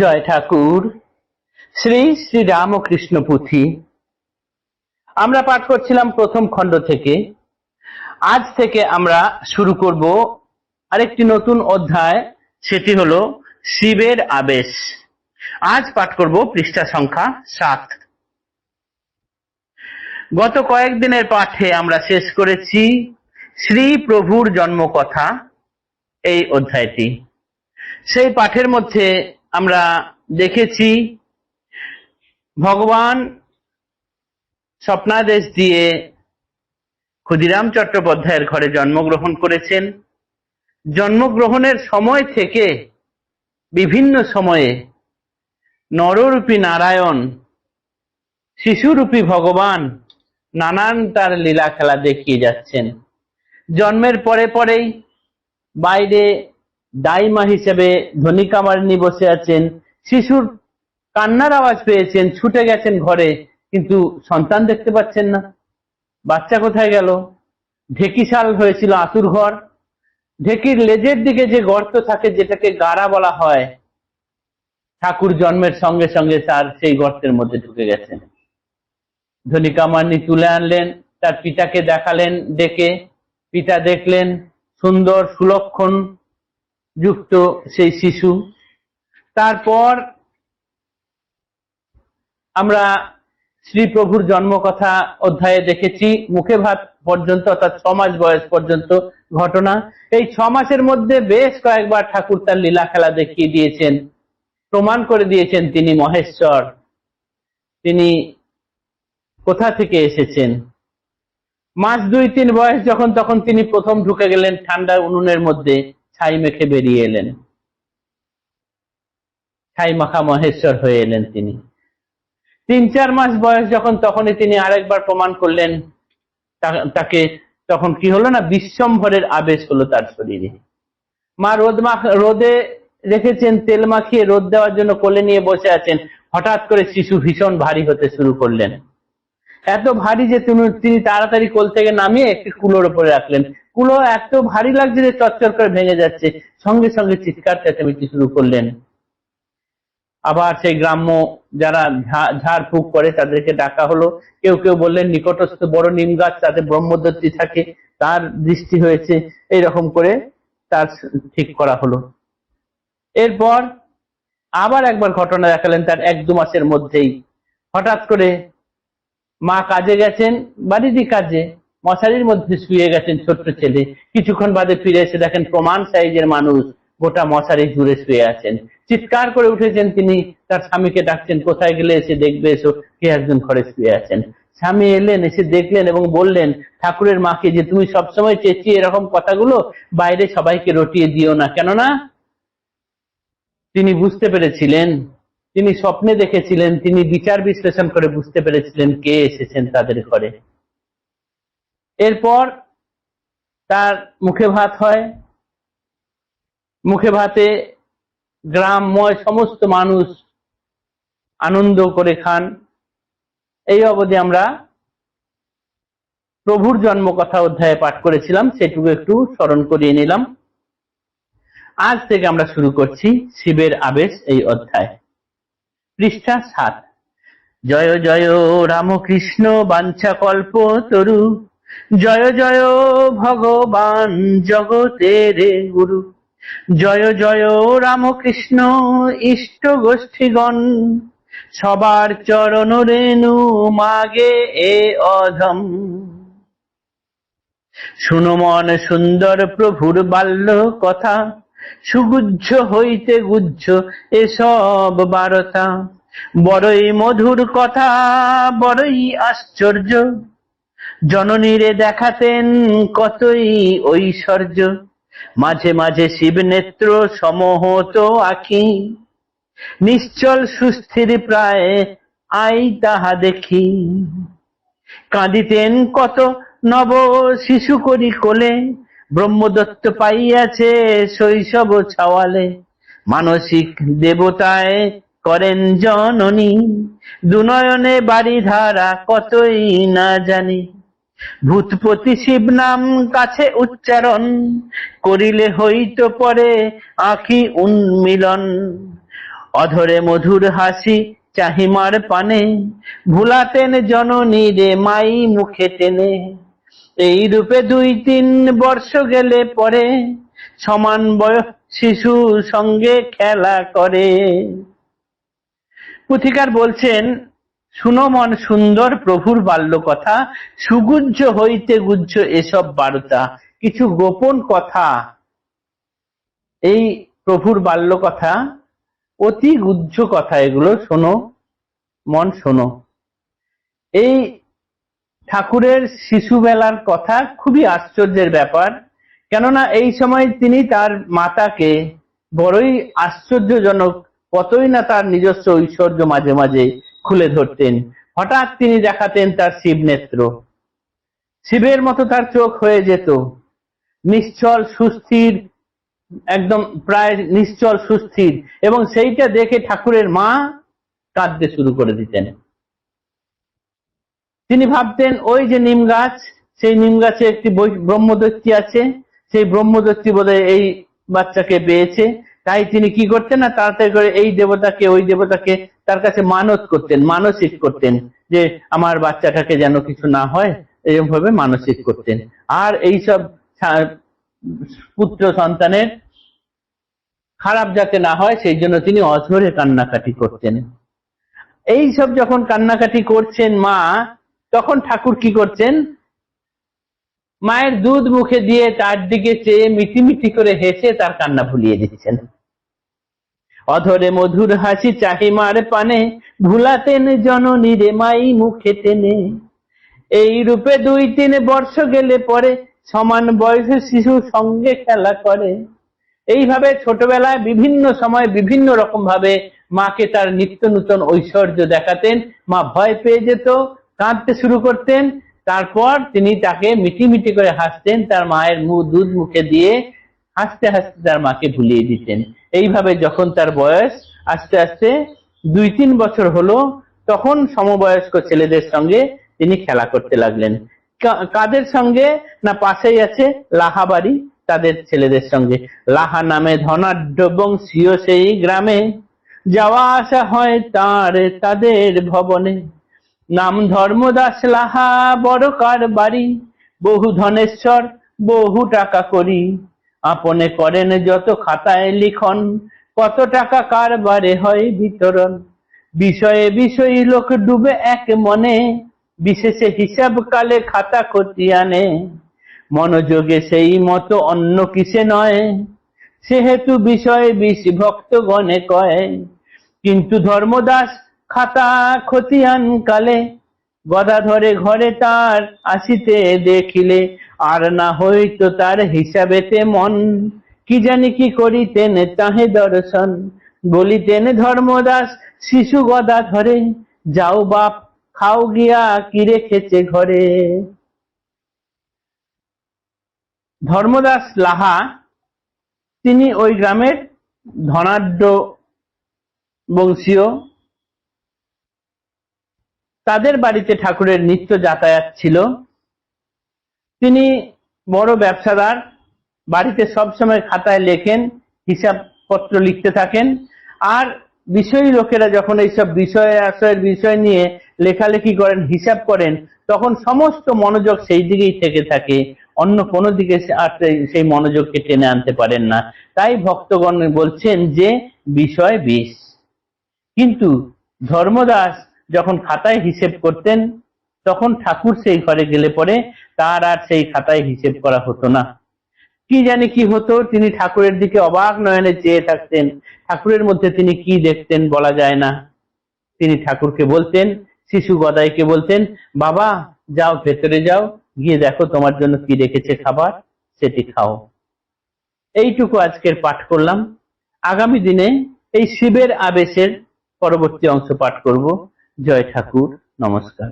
জয় ঠাকুর। শ্রী শ্রী রামকৃষ্ণ পুঁথি। আমরা পাঠ করছিলাম প্রথম খণ্ড থেকে। আজ থেকে আমরা শুরু করব আরেকটি নতুন অধ্যায়, সেটি হলো শিবের আবেশ। আজ পাঠ করব পৃষ্ঠা সংখ্যা সাত। গত কয়েকদিনের পাঠে আমরা শেষ করেছি শ্রী প্রভুর জন্মকথা, এই অধ্যায়টি। সেই পাঠের মধ্যে আমরা দেখেছি ভগবান স্বপ্নাদেশ দিয়ে ক্ষুদিরাম চট্টোপাধ্যায়ের ঘরে জন্মগ্রহণ করেছেন। জন্মগ্রহণের সময় থেকে বিভিন্ন সময়ে নররূপী নারায়ণ, শিশুরূপী ভগবান নানান তার লীলা খেলা দেখিয়ে যাচ্ছেন। জন্মের পরে পরেই বাইরে দাইমা হিসেবে ধনী কামারিনী বসে আছেন। শিশুর কান্নার আওয়াজ পেয়েছেন, ছুটে গেছেন ঘরে, কিন্তু সন্তান দেখতে পাচ্ছেন না। বাচ্চা কোথায় গেল? ঢেকিশাল হয়েছিল আতুর ঘর। ঢেকির লেজের দিকে যে গর্ত থাকে, যেটাকে গাড়া বলা হয়, ঠাকুর জন্মের সঙ্গে সঙ্গে তার সেই গর্তের মধ্যে ঢুকে গেছেন। ধনী কামানি তুলে আনলেন, তার পিতাকে দেখালেন, ডেকে পিতা দেখলেন, সুন্দর সুলক্ষণ যুক্ত সেই শিশু। তারপর আমরা শ্রী প্রভুর জন্মকথা অধ্যায়ে দেখেছি, মুখে ভাত পর্যন্ত অর্থাৎ ছ মাস বয়স পর্যন্ত ঘটনা। এই ছ মাসের মধ্যে বেশ কয়েকবার ঠাকুর তার লীলা খেলা দেখিয়ে দিয়েছেন, প্রমাণ করে দিয়েছেন তিনি মহেশ্বর। তিনি কোথা থেকে এসেছেন? মাস দুই তিন বয়স যখন, তখন তিনি প্রথম ঢুকে গেলেন ঠান্ডা উনুনের মধ্যে। ছাই মেখে বেরিয়ে এলেন। ছাই মাখা মহেশ্বর হয়ে এলেন তিনি। তিন চার মাস বয়স যখন তখনই তিনি আরেকবার প্রমাণ করলেন তাকে তখন কি হলো না, বিশ্বম্ভরের আবেশ হলো তার শরীরে। মা রোদ রোদে রেখেছেন, তেল মাখিয়ে রোদ দেওয়ার জন্য কোলে নিয়ে বসে আছেন। হঠাৎ করে শিশু ভীষণ ভারী হতে শুরু করলেন। এত ভারী যে তিনি তিনি তাড়াতাড়ি কোল থেকে নামিয়ে একটি কুলোর উপরে রাখলেন। কুলো এত ভারী লাগছে যে চচ্চর করে ভেঙে যাচ্ছে। সঙ্গে সঙ্গে চিৎকার চেঁচামেচি শুরু করলেন। আবার সেই গ্রাম্য যারা ঝাড় ঝাড়ফুঁক করে তাদেরকে ডাকা হলো। কেউ কেউ বললেন, নিকটস্থ বড় নিম গাছ, তাতে ব্রহ্মদত্তি থাকে, তার দৃষ্টি হয়েছে। এইরকম করে তার ঠিক করা হলো। এরপর আবার একবার ঘটনা দেখালেন তার এক দু মাসের মধ্যেই। হঠাৎ করে মা কাজে গেছেন, বাড়িরই কাজে। মশারির মধ্যে শুয়ে গেছেন ছোট্ট ছেলে। কিছুক্ষণ বাদে ফিরে এসে দেখেন প্রমাণ সাইজের মানুষ গোটা মশারি জুড়ে শুয়ে আছেন। চিৎকার করে উঠেছেন তিনি, তার স্বামীকে ডাকছেন, কোথায় গেলে এসে দেখবে এসো, কে একজন ঘরে শুয়ে আছেন? স্বামী এলেন, এসে দেখলেন এবং বললেন, ঠাকুরের মাকে যে তুমি সবসময় চেঁচিয়ে এরকম কথাগুলো বাইরে সবাইকে রটিয়ে দিও না, কেননা? তিনি বুঝতে পেরেছিলেন তিনি স্বপ্নে দেখেছিলেন, তিনি বিচার বিশ্লেষণ করে বুঝতে পেরেছিলেন কে এসেছেন তাদের ঘরে। এরপর তার মুখে ভাত হয়। মুখে ভাতে গ্রামময় সমস্ত মানুষ আনন্দ করে খান। এই অবধি আমরা প্রভুর জন্ম কথা অধ্যায়ে পাঠ করেছিলাম, সেটুকু একটু স্মরণ করিয়ে নিলাম। আজ থেকে আমরা শুরু করছি শিবের আবেশ এই অধ্যায়। পৃষ্ঠা সাত। জয় জয়, রামকৃষ্ণ বাঞ্ছা কল্প তরু। জয় জয়, ভগবান জগতের গুরু। জয় জয়, রামকৃষ্ণ ইষ্ট গোষ্ঠীগণ। সবার চরণ রেণু মাগে এ অধম। শুনো মন সুন্দর প্রভুর বাল্য কথা সুগুজ্জ হইতে গুজ্জ এসব বারতা। বড়ই মধুর কথা, বড়ই আশ্চর্য। জননীরে দেখাতেন কতই ঐশ্বর্য। মাঝে মাঝে শিব নেত্র সমহত আখি নিশ্চল সুস্থির প্রায় আই তাহা দেখি। কাঁদিতেন কত নব শিশু করি কোলে। ব্রহ্মদত্ত পাইয়াছে শৈশব ছাওয়ালে। মানসিক দেবতায় করেন জননী। দুনয়নে বাড়ি ধারা কতই না জানি। ভূতপতি শিব নাম কাছে উচ্চারণ, করিলে হইত পরে আখি উন্মিলন। অধরে মধুর হাসি চাহিমার পানে, ভুলাতেন জননী রে মাই মুখে টেনে। এই রূপে দুই তিন বর্ষ গেলে পরে সমান বয়স শিশু সঙ্গে খেলা করে। পুথিকার বলছেন, শুনো মন সুন্দর প্রভুর বাল্য কথা সুগুজ্জ হইতে গুজ্জ এসব বার্তা, কিছু গোপন কথা। এই প্রভুর বাল্য কথা অতি গুজ্জ কথা এগুলো, শোনো, মন শোনো। এই ঠাকুরের শিশুবেলার কথা খুবই আশ্চর্যের ব্যাপার। কেননা এই সময় তিনি তার মাতাকে বড়ই আশ্চর্যজনক, কতই না তার নিজস্ব ঐশ্বর্য মাঝে মাঝে খুলে ধরতেন। হঠাৎ তিনি দেখাতেন তার শিব নেত্র শিবের মতো তার চোখ হয়ে যেত। নিশ্চল, সুস্থির, একদম প্রায় নিশ্চল, সুস্থির। এবং সেইটা দেখে ঠাকুরের মা কাঁদতে শুরু করে দিতেন। তিনি ভাবতেন, ওই যে নিম গাছ, সেই নিম গাছে একটি ব্রহ্মদৈত্যী আছে। সেই ব্রহ্মদৈত্যী বোধহয় এই বাচ্চাকে পেয়েছে। তাই তিনি কি করতেন না, তাড়াতাড়ি করে এই দেবতাকে, ওই দেবতাকে তার কাছে মানত করতেন, মানসিক করতেন, যে আমার বাচ্চাটাকে যেন কিছু না হয় এরকম ভাবে মানসিক করতেন। আর এইসব সা- পুত্র সন্তানের খারাপ যাতে না হয়, সেই জন্য তিনি অঝরে কান্নাকাটি করতেন। এই সব যখন কান্নাকাটি করছেন মা তখন ঠাকুর কি করছেন? মায়ের দুধ মুখে দিয়ে তার দিকে চেয়ে মিটি মিটি করে হেসে তার কান্না ভুলিয়ে দিচ্ছেন অধরে মধুর হাসি চাহিমার পানে, ভুলাতেন জননী রে মাই মুখে টেনে। এই রূপে দুই তিন বর্ষ গেলে পরে সমান বয়সের শিশু সঙ্গে খেলা করে। এইভাবে ছোটবেলায় বিভিন্ন সময় বিভিন্ন রকম ভাবে মাকে তার নিত্য নূতন ঐশ্বর্য দেখাতেন। মা ভয় পেয়ে যেত কাঁদতে শুরু করতেন। তারপর তিনি তাকে মিটি মিটি করে হাসতেন, তার মায়ের মুখ দুধ মুখে দিয়ে হাসতে হাসতে তার মাকে ভুলিয়ে দিতেন। এইভাবে যখন তার বয়স আস্তে আস্তে দুই তিন বছর হলো, তখন সমবয়স্ক ছেলেদের সঙ্গে তিনি খেলা করতে লাগলেন। কাদের সঙ্গে? না পাশেই আছে লাহাবাড়ি, তাদের ছেলেদের সঙ্গে। লাহা নামে ধনাঢ্য বংশীয় সেই গ্রামে, যাওয়া আসা হয় তার, তাদের ভবনে। নাম ধর্মদাস লাহা, বড় কার বাড়ি বহু ধনেশ্বর, বহু টাকা করি। আপনে করেন যত খাতায় লিখন, কত টাকা কারবারে হয় বিতরণ। বিষয়ে বিষয়ী লোক ডুবে এক মনে, বিশেষে হিসাব কালে খাতা খতিয়ানে মনোযোগে সেই মতো অন্য কিসে নয়, সেহেতু বিষয় বিষ ভক্তগণে কয়। কিন্তু ধর্মদাস খাতা খতিয়ান কালে, গদা ধরে ঘরে তার আসিতে দেখিলে। আর না হইতো তার হিসাবেতে মন। কি জানি কি করিতেন তাহে দর্শন। বলিতেন, ধর্মদাস, শিশু গদা ধরে, যাও বাপ, খাও গিয়া কি রেখেছে ঘরে? ধর্মদাস লাহা, তিনি ওই গ্রামের ধনাঢ্য বংশীয়। তাদের বাড়িতে ঠাকুরের নিত্য যাতায়াত ছিল। তিনি বড় ব্যবসাদার, বাড়িতে সবসময় খাতায় লেখেন, হিসাবপত্র লিখতে থাকেন। আর বিষয়ী লোকেরা যখন এইসব বিষয় আশয়ের বিষয় নিয়ে লেখালেখি করেন, হিসাব করেন, তখন সমস্ত মনোযোগ সেই দিকেই থেকে থাকে। অন্য কোনো দিকে আর সেই মনোযোগকে টেনে আনতে পারেন না। তাই ভক্তগণ বলছেন যে, বিষয় বিষ। কিন্তু ধর্মদাস যখন খাতায় হিসেব করতেন, তখন ঠাকুর সেই ঘরে গেলে পরে তার আর সেই খাতায় হিসেব করা হতো না। কি জানি কি হতো, তিনি ঠাকুরের দিকে অবাক নয়নে চেয়ে থাকতেন। ঠাকুরের মধ্যে তিনি কি দেখতেন বলা যায় না। তিনি ঠাকুরকে বলতেন, শিশু গদাইকে বলতেন, বাবা, যাও ভেতরে যাও, গিয়ে দেখো তোমার জন্য কি রেখেছে খাবার, সেটি খাও। এইটুকু আজকের পাঠ করলাম। আগামী দিনে এই শিবের আবেশের পরবর্তী অংশ পাঠ করব। জয় ঠাকুর নমস্কার।